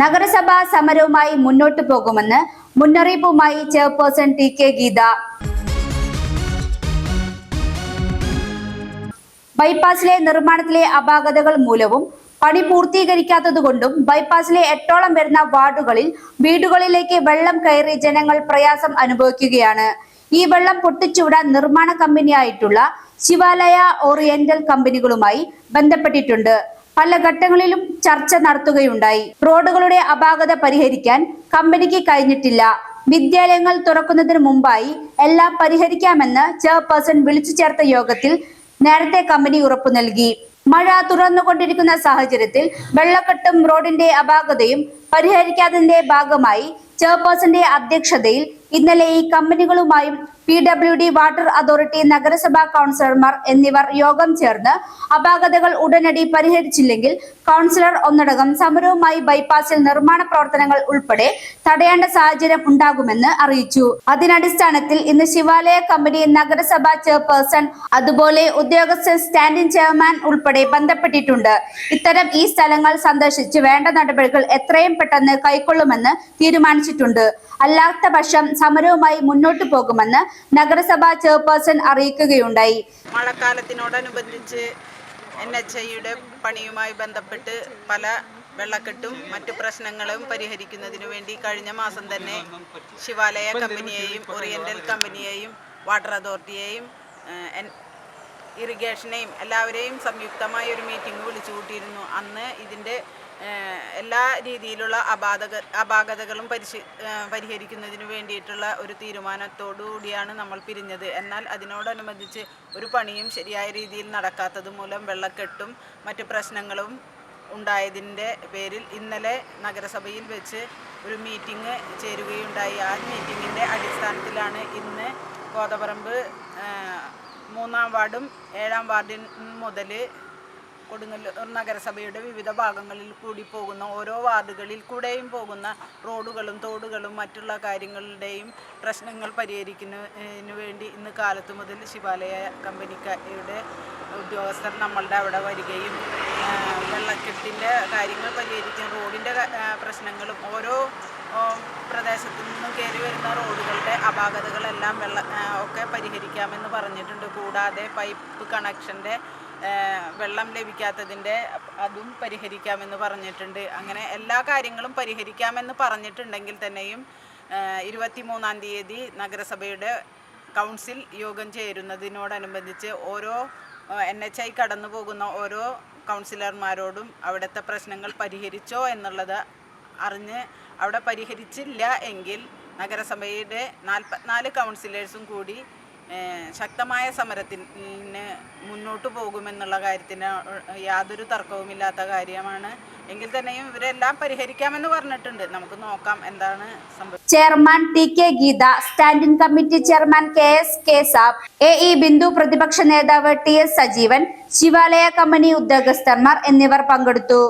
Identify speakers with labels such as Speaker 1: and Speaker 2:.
Speaker 1: നഗരസഭ സമരവുമായി മുന്നോട്ടു പോകുമെന്ന് മുന്നറിയിപ്പുമായി ചെയർപേഴ്സൺ ടി കെ ഗീത. ബൈപ്പാസിലെ നിർമ്മാണത്തിലെ അപാകതകൾ മൂലവും പണി പൂർത്തീകരിക്കാത്തതുകൊണ്ടും ബൈപ്പാസിലെ എട്ടോളം വരുന്ന വാർഡുകളിൽ വീടുകളിലേക്ക് വെള്ളം കയറി ജനങ്ങൾ പ്രയാസം അനുഭവിക്കുകയാണ്. ഈ വെള്ളം പൊട്ടിച്ചുവിടാൻ നിർമ്മാണ കമ്പനിയായിട്ടുള്ള ശിവാലയ ഓറിയന്റൽ കമ്പനികളുമായി ബന്ധപ്പെട്ടിട്ടുണ്ട്. പല ഘട്ടങ്ങളിലും ചർച്ച നടത്തുകയുണ്ടായി. റോഡുകളുടെ അപാകത പരിഹരിക്കാൻ കമ്പനിക്ക് കഴിഞ്ഞിട്ടില്ല. വിദ്യാലയങ്ങൾ തുറക്കുന്നതിന് മുമ്പായി എല്ലാം പരിഹരിക്കാമെന്ന് ചെയർപേഴ്സൺ വിളിച്ചു ചേർത്ത യോഗത്തിൽ നേരത്തെ കമ്പനി ഉറപ്പു നൽകി. മഴ തുറന്നുകൊണ്ടിരിക്കുന്ന സാഹചര്യത്തിൽ വെള്ളക്കെട്ടും റോഡിന്റെ അപാകതയും പരിഹരിക്കാത്തതിന്റെ ഭാഗമായി ചെയർപേഴ്സന്റെ അധ്യക്ഷതയിൽ ഇന്നലെ ഈ കമ്പനികളുമായും P W D water authority നഗരസഭാ കൗൺസിലർമാർ എന്നിവർ യോഗം ചേർന്ന് അപാകതകൾ ഉടനടി പരിഹരിച്ചില്ലെങ്കിൽ കൗൺസിലർ ഒന്നടങ്കം സമരവുമായി ബൈപ്പാസിൽ നിർമ്മാണ പ്രവർത്തനങ്ങൾ ഉൾപ്പെടെ തടയേണ്ട സാഹചര്യം ഉണ്ടാകുമെന്ന് അറിയിച്ചു. അതിനടിസ്ഥാനത്തിൽ ഇന്ന് ശിവാലയ കമ്പനി നഗരസഭാ ചെയർപേഴ്സൺ അതുപോലെ ഉദ്യോഗസ്ഥൻ സ്റ്റാൻഡിംഗ് ചെയർമാൻ ഉൾപ്പെടെ ബന്ധപ്പെട്ടിട്ടുണ്ട്. ഇത്തരം ഈ സ്ഥലങ്ങൾ സന്ദർശിച്ച് വേണ്ട നടപടികൾ എത്രയും പെട്ടെന്ന് കൈക്കൊള്ളുമെന്ന് തീരുമാനിച്ചിട്ടുണ്ട്. അല്ലാത്ത പക്ഷം സമരവുമായി മുന്നോട്ടു പോകുമെന്ന് നഗരസഭാ ചെയർപേഴ്സൺ അറിയിക്കുകയുണ്ടായി.
Speaker 2: മഴക്കാലത്തിനോടനുബന്ധിച്ച് എൻ എച്ച് ഐയുടെ പണിയുമായി ബന്ധപ്പെട്ട് പല വെള്ളക്കെട്ടും മറ്റു പ്രശ്നങ്ങളും പരിഹരിക്കുന്നതിനു വേണ്ടി കഴിഞ്ഞ മാസം തന്നെ ശിവാലയ കമ്പനിയെയും ഓറിയന്റൽ കമ്പനിയെയും വാട്ടർ അതോറിറ്റിയെയും ഇറിഗേഷനെയും എല്ലാവരെയും സംയുക്തമായ ഒരു മീറ്റിംഗ് വിളിച്ചു കൂട്ടിയിരുന്നു. അന്ന് ഇതിന്റെ എല്ലാ രീതിയിലുള്ള അപാതക അപാകതകളും പരിശി പരിഹരിക്കുന്നതിന് വേണ്ടിയിട്ടുള്ള ഒരു തീരുമാനത്തോടുകൂടിയാണ് നമ്മൾ പിരിഞ്ഞത്. എന്നാൽ അതിനോടനുബന്ധിച്ച് ഒരു പണിയും ശരിയായ രീതിയിൽ നടക്കാത്തത് മൂലം വെള്ളക്കെട്ടും മറ്റ് പ്രശ്നങ്ങളും ഉണ്ടായതിന്റെ പേരിൽ ഇന്നലെ നഗരസഭയിൽ വെച്ച് ഒരു മീറ്റിംഗ് ചേരുകയുണ്ടായി. ആ മീറ്റിങ്ങിന്റെ അടിസ്ഥാനത്തിലാണ് ഇന്ന് കോതപറമ്പ് മൂന്നാം വാർഡും ഏഴാം വാർഡിൽ മുതൽ കൊടുങ്ങല്ലൂർ നഗരസഭയുടെ വിവിധ ഭാഗങ്ങളിൽ കൂടി പോകുന്ന ഓരോ വാർഡുകളിൽ കൂടെയും പോകുന്ന റോഡുകളും തോടുകളും മറ്റുള്ള കാര്യങ്ങളുടെയും പ്രശ്നങ്ങൾ പരിഹരിക്കുന്നതിന് വേണ്ടി ഇന്ന് കാലത്ത് മുതൽ ശിവാലയ കമ്പനിയുടെ ഉദ്യോഗസ്ഥർ നമ്മളുടെ അവിടെ വരികയും വെള്ളക്കെട്ടിന്റെ കാര്യങ്ങൾ പരിഹരിക്കാൻ റോഡിന്റെ പ്രശ്നങ്ങളും ഓരോ പ്രദേശത്തു നിന്നും കയറി വരുന്ന റോഡുകളുടെ അപാകതകളെല്ലാം വെള്ള ഒക്കെ പരിഹരിക്കാമെന്ന് പറഞ്ഞിട്ടുണ്ട്. കൂടാതെ പൈപ്പ് കണക്ഷന്റെ വെള്ളം ലഭിക്കാത്തതിന്റെ അതും പരിഹരിക്കാമെന്ന് പറഞ്ഞിട്ടുണ്ട്. അങ്ങനെ എല്ലാ കാര്യങ്ങളും പരിഹരിക്കാമെന്ന് പറഞ്ഞിട്ടുണ്ടെങ്കിൽ തന്നെയും ഇരുപത്തി മൂന്നാം തീയതി നഗരസഭയുടെ കൗൺസിൽ യോഗം ചേരുന്നതിനോടനുബന്ധിച്ച് ഓരോ എൻ എച്ച് ഐ കടന്നു പോകുന്ന ഓരോ കൗൺസിലർമാരോടും അവിടുത്തെ പ്രശ്നങ്ങൾ പരിഹരിച്ചോ എന്നുള്ളത് അറിഞ്ഞ് അവിടെ പരിഹരിച്ചില്ല എങ്കിൽ നഗരസഭയുടെ നാൽപ്പത്തിനാല് കൗൺസിലേഴ്സും കൂടി ശക്തമായ സമരത്തിന് മുന്നോട്ട് പോകുമെന്നുള്ള കാര്യത്തിന് യാതൊരു തർക്കവുമില്ലാത്ത കാര്യമാണ്. എങ്കിൽ തന്നെയും ഇവരെല്ലാം പരിഹരിക്കാമെന്ന് പറഞ്ഞിട്ടുണ്ട്. നമുക്ക് നോക്കാം എന്താണ് സംഭവം.
Speaker 1: Chairman T K Geetha standing committee chairman K S K Sab A E Bindu പ്രതിപക്ഷ നേതാവ് T S Sajeevan Shivalaya company ഉദ്യോഗസ്ഥന്മാർ എന്നിവർ പങ്കെടുത്തു.